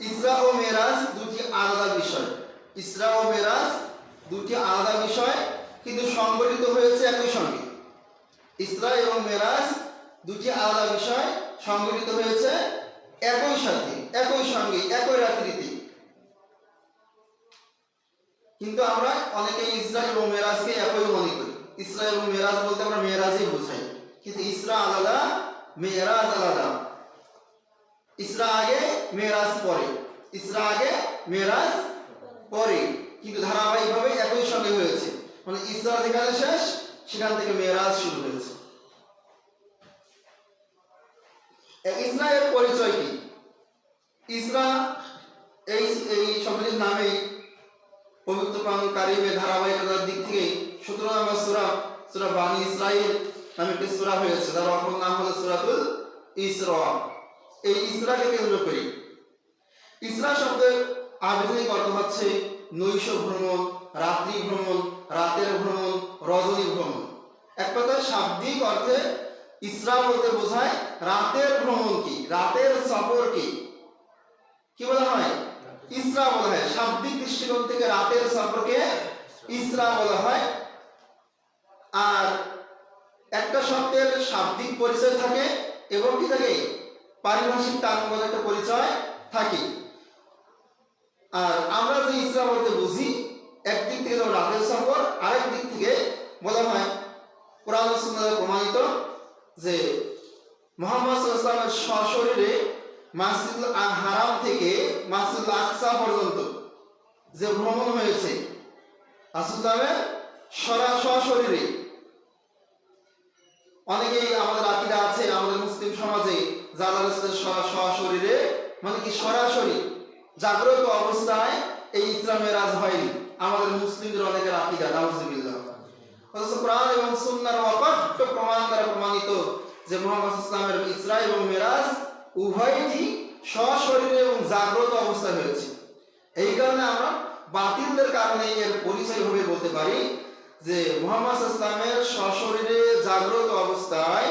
ইসরা ও মেরাজ দুটি আলাদা বিষয়। ইসরা ও মেরাজ দুটি আলাদা বিষয়, কিন্তু সংগঠিত হয়েছে একই সঙ্গে। ইসরা এবং মেরাজ দুটি আলাদা বিষয়, সংগঠিত হয়েছে একই সাথে, একই সঙ্গে, একই রাত্রিতে। কিন্তু আমরা অনেকে ইসরা এবং মেরাজকে একই মনে করি। ইসরা এবং মেরাজ বলতে আমরা মেরাজই বোঝাই। কিন্তু ইসরা আলাদা, মেরাজ আলাদা। ইসরা আগে মেরাজ পরে। ইসরা আগে মেরাজ পরে। কিন্তু ধারাবাহিকভাবে একই সঙ্গে হয়েছে। মানে ইসরা যেখানে শেষ, সেখান থেকে মেরাজ শুরু হয়েছে। পরিচয় কি? ইসরা এই এই শব্দের নামেই পবিত্র কারিমের ধারাবাহিকতার দিক থেকে সতেরো নম্বর সুরা সুরা বানি ইসরাইল নামে একটি সুরা হয়েছে। তার অপর নাম হলো সুরাতুল ইসরা। এই ইসরাকে কেন্দ্র করি। ইসরা শব্দের আধুনিক অর্থ হচ্ছে নৈশ ভ্রমণ, রাত্রি ভ্রমণ, রাতের ভ্রমণ, রজনী ভ্রমণ। এক কথায় শাব্দিক অর্থে ইসরা বলতে বোঝায় রাতের ভ্রমণ কি, রাতের সফর কি। কি বলা হয়? ইসরা বলা হয়। শাব্দিক দৃষ্টিকোণ থেকে রাতের সফরকে ইসরা বলা হয়। আর একটা শব্দের শাব্দিক পরিচয় থাকে এবং কি থাকে? পারিভাষিক তালগত একটা পরিচয় থাকে। আর আমরা যে ইসরা বলতে বুঝি, একদিক থেকে যেমন রাতের সফর আরেক দিক থেকে বলা হয় কোরআন সুন্নাহে প্রমাণিত যে মোহাম্মদ ওয়াসাল্লামের সশরীরে মাসজিদুল আ- হারাম থেকে মাসজিদুল আকসা পর্যন্ত যে ভ্রমণ হয়েছে রাসূলুল্লাহের সরা সশরীরে অনেকেই আমাদের আকিদা আছে আমাদের মুসলিম সরা সশরীরে মানে কি সরাসরি? জাগ্রত অবস্থায় এই ইসলামের রাজ হয়নি। আমাদের মুসলিমদের অনেকের আকিদা, নাউজুবিল্লাহ। কোরআন এবং সুন্নাহর অকট্ট প্রমাণ দ্বারা প্রমাণিত যে মোহাম্মদ ইসলামের ইসরা এবং মেরাজ উভয়টি সশরীরে এবং জাগ্রত অবস্থায় হয়েছে। এই কারণে আমরা বাতিলদের কারণে এর পরিচয় ভাবে বলতে পারি যে মোহাম্মদ ইসলামের সশরীরে জাগ্রত অবস্থায়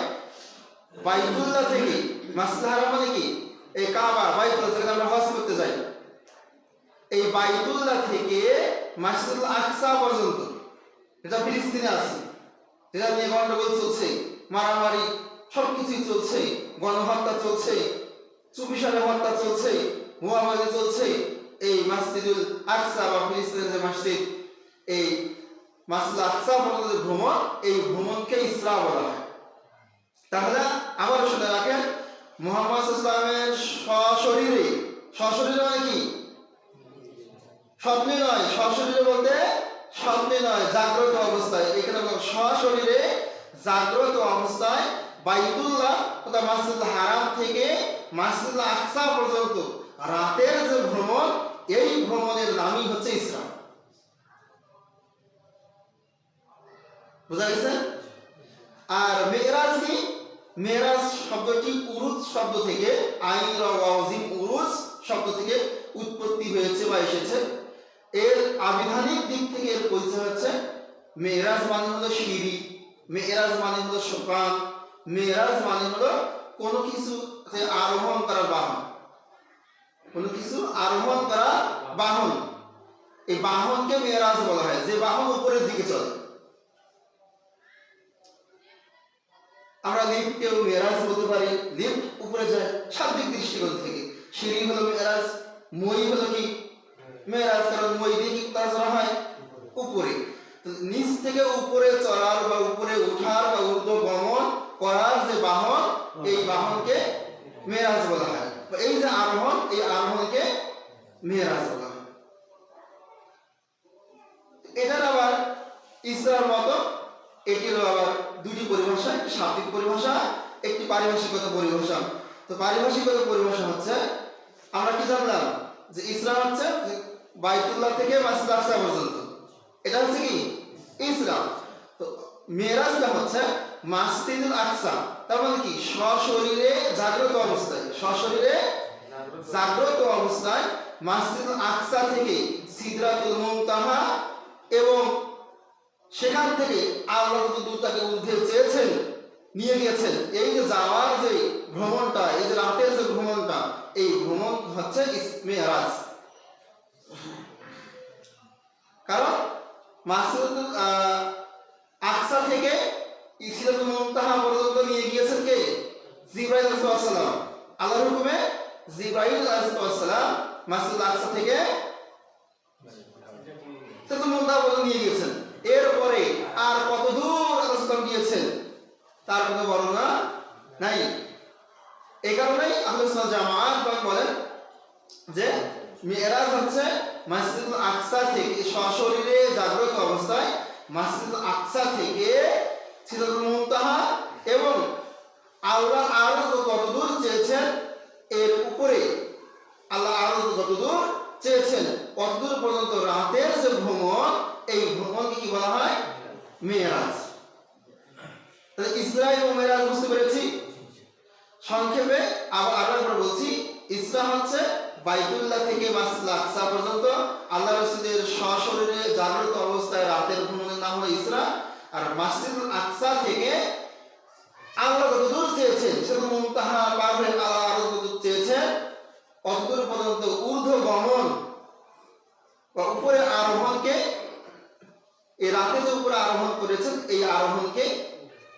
বাইতুল্লাহ থেকে মাসজিদ হারাম মানে কি? এই কাবা বাইতুল্লাহ থেকে আমরা হজ করতে যাই। এই বাইতুল্লাহ থেকে মাসজিদুল আকসা পর্যন্ত। এটা ফিলিস্তিনে আছে। যেটা নিয়ে গন্ডগোল চলছে, মারামারি সবকিছুই চলছে, গণহত্যা চলছে চুপিসারে হত্যা চলছে মোয়াবাদি চলছে। এই মসজিদুল আকসা বা ফিলিস্তিনের যে মসজিদ, এই মাসজিদ আকসা পর্যন্ত ভ্রমণ, এই ভ্রমণকে ইসরা বলা হয়। তাহলে আবার শুনে রাখেন মোহাম্মদ ইসলামের সশরীরে সশরীরে মানে কি? স্বপ্নে নয়, সশরীরে বলতে স্বপ্নে নয়, জাগ্রত অবস্থায়। এখানে সশরীরে জাগ্রত অবস্থায় বাইতুল্লাহ তথা মাসজিদ হারাম থেকে মাসজিদ আকসা পর্যন্ত রাতের যে ভ্রমণ, এই ভ্রমণের নামই হচ্ছে ইসলাম। বুঝা গেছে? আর মেরাজ কি? মেরাজ শব্দটি উরুজ শব্দ থেকে, আইন রাওয়াজিম উরুজ শব্দ থেকে উৎপত্তি হয়েছে বা এসেছে। এর আবিধানিক দিক থেকে এর পরিচয় হচ্ছে মেরাজ মানে হলো সিঁড়ি, মেরাজ মানে হলো সোপান, মেরাজ মানে হলো কোনো কিছু আরোহণ করার বাহন। কোনো কিছু আরোহণ করা বাহন। এই বাহনকে মেরাজ বলা হয়, যে বাহন উপরের দিকে চলে। আমরা লিফটকেও মেরাজ বলতে পারি। লিফট উপরে যায় শাব্দিক দৃষ্টিকোণ থেকে। সিঁড়ি হলো মেরাজ মই হলো কি? মেরাজ কারণ মই দিয়ে কি কাজ হয়? উপরে। নিচ থেকে উপরে চড়ার বা উপরে ওঠার বা ঊর্ধ্ব গমন করার যে বাহন, এই বাহনকে মেরাজ বলা হয়। এই যে আরোহণ, এই আরোহণকে মেরাজ বলা হয়। এটার আবার ইসরার মতো, এটিরও আবার দুটি পরিভাষা, একটি শাব্দিক পরিভাষা, একটি পারিভাষিকগত পরিভাষা। তো পারিভাষিকগত পরিভাষা হচ্ছে, আমরা কি জানলাম? যে ইসরা হচ্ছে বাইতুল্লাহ থেকে মাসজিদ আকসা পর্যন্ত। এটা হচ্ছে কি? ইসলাম তো মেরাজটা হচ্ছে মাসজিদুল আকসা। তার মানে কি? সশরীরে জাগ্রত অবস্থায়। সশরীরে জাগ্রত অবস্থায় মাসজিদ আকসা থেকে সিদরাতুল মুনতাহা এবং সেখান থেকে আল্লাহ দূর তাকে ঊর্ধ্বে চেয়েছেন নিয়ে গিয়েছেন। এই যে যাওয়ার যে ভ্রমণটা এই যে রাতের যে ভ্রমণটা এই ভ্রমণ হচ্ছে মেরাজ কারণ মাসুদুল আকসা থেকে ইসরাতুল মুনতাহা পর্যন্ত নিয়ে গিয়েছেন কে? জিব্রাইল আলাইহিস সালাম। আল্লাহর হুকুমে জিব্রাইল আলাইহিস সালাম মাসুদুল আকসা থেকে পর্যন্ত নিয়ে গিয়েছেন এরপরে আর কত দূর আল্লাহ সাল্লাম গিয়েছেন তার কোনো বর্ণনা নাই। এই কারণেই আহলে সুন্নাত জামাআত পাক বলেন যে মেরাজ হচ্ছে মসজিদুল আকসা থেকে সশরীরে জাগ্রত অবস্থায় মসজিদুল আকসা থেকে সিদরাতুল মুনতাহা এবং আল্লাহ আরও কতদূর চেয়েছেন, এর উপরে আল্লাহ আরও যতদূর চেয়েছেন কতদূর পর্যন্ত রাতের যে ভ্রমণ, এই ভ্রমণকে কি বলা হয়? মেরাজ। তাহলে ইসরায়েল ও মেরাজ বুঝতে পেরেছি? সংক্ষেপে আবার আরও একবার বলছি ইসরা হচ্ছে বাইতুল্লাহ থেকে মাসজিদ আকসা পর্যন্ত আল্লাহ রসুলের সশরীরে জাগ্রত অবস্থায় রাতের ভ্রমণের নাম হলো ইসরা। আর মাসজিদ আকসা থেকে আল্লাহ যতদূর চেয়েছেন? সেরকম মুমতাহা পার আল্লাহ আরও যতদূর চেয়েছেন? অতদূর পর্যন্ত ঊর্ধ্ব গমন বা উপরে আরোহণকে, এই রাতে যে উপরে আরোহণ করেছেন, এই আরোহণকে